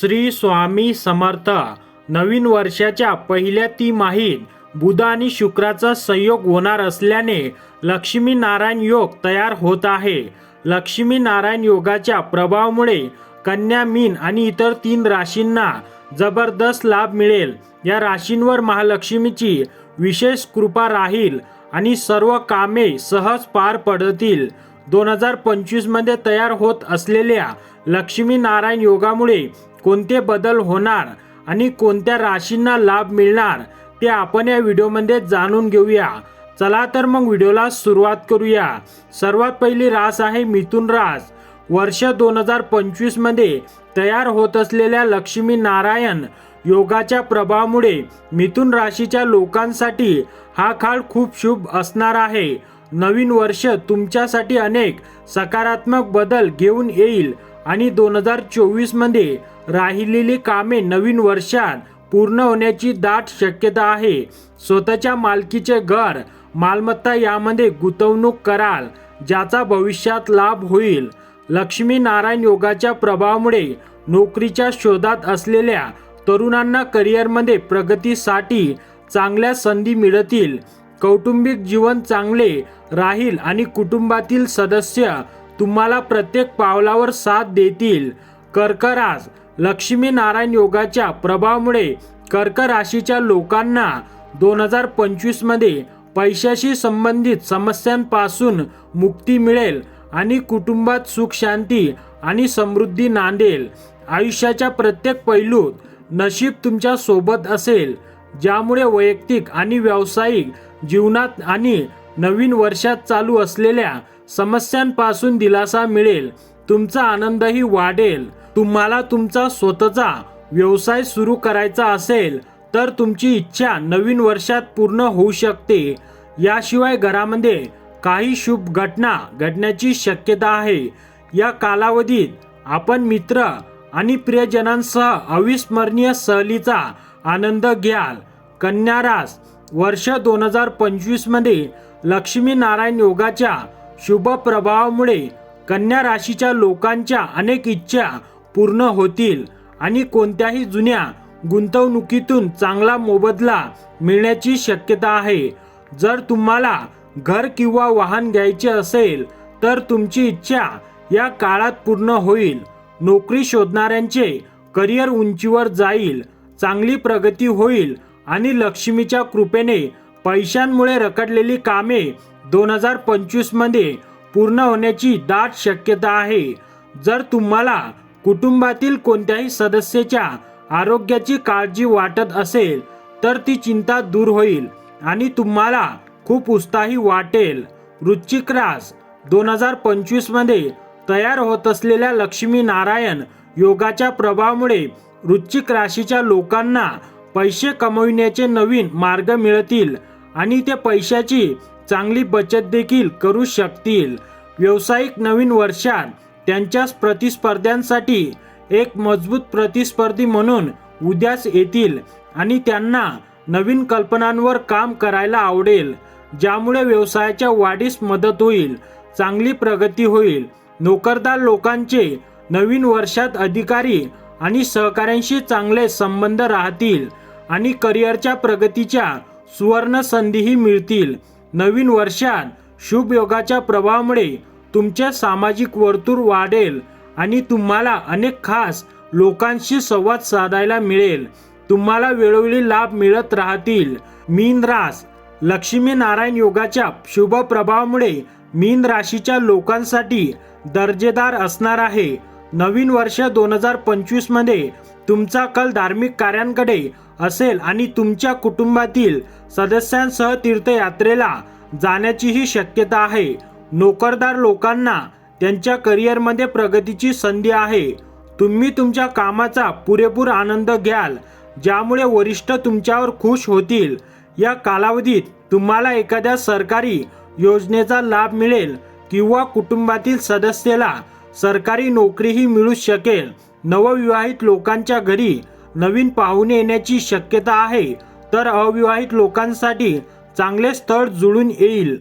श्री स्वामी समर्थ. नवीन वर्षाच्या पहिल्या तिमाहीत बुध आणि शुक्राचा संयोग होणार असल्याने लक्ष्मीनारायण योग तयार होत आहे. लक्ष्मीनारायण योगाच्या प्रभावामुळे कन्या मीन आणि इतर तीन राशींना जबरदस्त लाभ मिळेल. या राशींवर महालक्ष्मीची विशेष कृपा राहील आणि सर्व कामे सहज पार पडतील. दोन हजार पंचवीसमध्ये तयार होत असलेल्या लक्ष्मीनारायण योगामुळे कोणते बदल होणार आणि कोणत्या राशींना लाभ मिळणार ते आपण या व्हिडिओमध्ये जाणून घेऊया. चला तर मग व्हिडिओला सुरुवात करूया. सर्वात पहिली रास आहे मिथुन रास. वर्ष दोन हजार पंचवीसमध्ये तयार होत असलेल्या लक्ष्मी नारायण योगाच्या प्रभावामुळे मिथुन राशीच्या लोकांसाठी हा काळ खूप शुभ असणार आहे. नवीन वर्ष तुमच्यासाठी अनेक सकारात्मक बदल घेऊन येईल. आणि दोन हजार चोवीसमध्ये राहिलेली कामे नवीन वर्षात पूर्ण होण्याची दाट शक्यता आहे. स्वतःच्या मालकीचे घर मालमत्ता यामध्ये गुंतवणूक कराल ज्याचा भविष्यात लाभ होईल. लक्ष्मी नारायण योगाच्या प्रभावामुळे नोकरीच्या शोधात असलेल्या तरुणांना करिअरमध्ये प्रगतीसाठी चांगल्या संधी मिळतील. कौटुंबिक जीवन चांगले राहील आणि कुटुंबातील सदस्य तुम्हाला प्रत्येक पावलावर साथ देतील. कर्क लक्ष्मीनारायण लक्ष्मी नारायण योगाच्या प्रभावामुळे कर्क राशीच्या लोकांना दोन हजार पंचवीसमध्ये पैशाशी संबंधित समस्यांपासून मुक्ती मिळेल आणि कुटुंबात सुख शांती आणि समृद्धी नांदेल. आयुष्याच्या प्रत्येक पैलूत नशीब तुमच्यासोबत असेल. ज्यामुळे वैयक्तिक आणि व्यावसायिक जीवनात आणि नवीन वर्षात चालू असलेल्या समस्यांपासून दिलासा मिळेल तुमचा आनंदही वाढेल. तुम्हाला तुमचा स्वतःचा व्यवसाय सुरू करायचा असेल तर तुमची इच्छा नवीन वर्षात पूर्ण होऊ शकते. याशिवाय घरामध्ये काही शुभ घटना घडण्याची शक्यता आहे. या कालावधीत आपण मित्र आणि प्रियजनांसह अविस्मरणीय सहलीचा आनंद घ्याल. कन्या रास वर्ष दोन हजार पंचवीसमध्ये लक्ष्मीनारायण योगाच्या शुभ प्रभावामुळे कन्या राशीच्या लोकांच्या अनेक इच्छा पूर्ण होतील आणि कोणत्याही जुन्या गुंतवणुकीतून चांगला मोबदला मिळण्याची शक्यता आहे. जर तुम्हाला घर किंवा वाहन घ्यायचे असेल तर तुमची इच्छा या काळात पूर्ण होईल. नोकरी शोधणाऱ्यांचे करिअर उंचीवर जाईल चांगली प्रगती होईल आणि लक्ष्मीच्या कृपेने पैशांमुळे रखडलेली कामे दोन हजार पंचवीसमध्ये पूर्ण होण्याची दाट शक्यता आहे. जर तुम्हाला कुटुंबातील कोणत्याही सदस्याच्या आरोग्याची काळजी वाटत असेल तर ती चिंता दूर होईल आणि तुम्हाला खूप उत्साही वाटेल. वृश्चिक रास दोन हजार पंचवीसमध्ये तयार होत असलेल्या लक्ष्मी नारायण योगाच्या प्रभावामुळे वृश्चिक राशीच्या लोकांना पैसे कमविण्याचे नवीन मार्ग मिळतील. आणि ते पैशाची चांगली बचत देखील करू शकतील. व्यावसायिक नवीन वर्षात त्यांच्या प्रतिस्पर्ध्यांसाठी एक मजबूत प्रतिस्पर्धी म्हणून उद्यास येतील आणि त्यांना नवीन कल्पनांवर काम करायला आवडेल ज्यामुळे व्यवसायाच्या वाढीस मदत होईल चांगली प्रगती होईल. नोकरदार लोकांचे नवीन वर्षात अधिकारी आणि सहकाऱ्यांशी चांगले संबंध राहतील आणि करिअरच्या प्रगतीच्या सुवर्ण संधीही मिळतील. नवीन वर्षात शुभ योगाच्या प्रभावामुळे तुमचे सामाजिक वर्तुळ वाढेल आणि तुम्हाला अनेक खास लोकांशी संवाद साधायला मिळेल. तुम्हाला वेळोवेळी लाभ मिळत राहतील. मीन रास लक्ष्मी नारायण योगाच्या शुभ प्रभावामुळे मीन राशीच्या लोकांसाठी दर्जेदार असणार आहे. नवीन वर्ष दोन हजार पंचवीसमध्ये तुमचा कल धार्मिक कार्यांकडे असेल आणि तुमच्या कुटुंबातील सदस्यांसह तीर्थयात्रेला जाण्याचीही शक्यता आहे. नोकरदार लोकांना त्यांच्या करिअरमध्ये प्रगतीची संधी आहे. तुम्ही तुमच्या कामाचा पुरेपूर आनंद घ्याल ज्यामुळे वरिष्ठ तुमच्यावर खुश होतील. या कालावधीत तुम्हाला एखाद्या सरकारी योजनेचा लाभ मिळेल किंवा कुटुंबातील सदस्याला सरकारी नोकरीही मिळू शकेल. नवविवाहित लोकांच्या घरी नवीन पाहुणे येण्याची शक्यता आहे तर अविवाहित लोकांसाठी चांगले स्थळ जुळून येईल.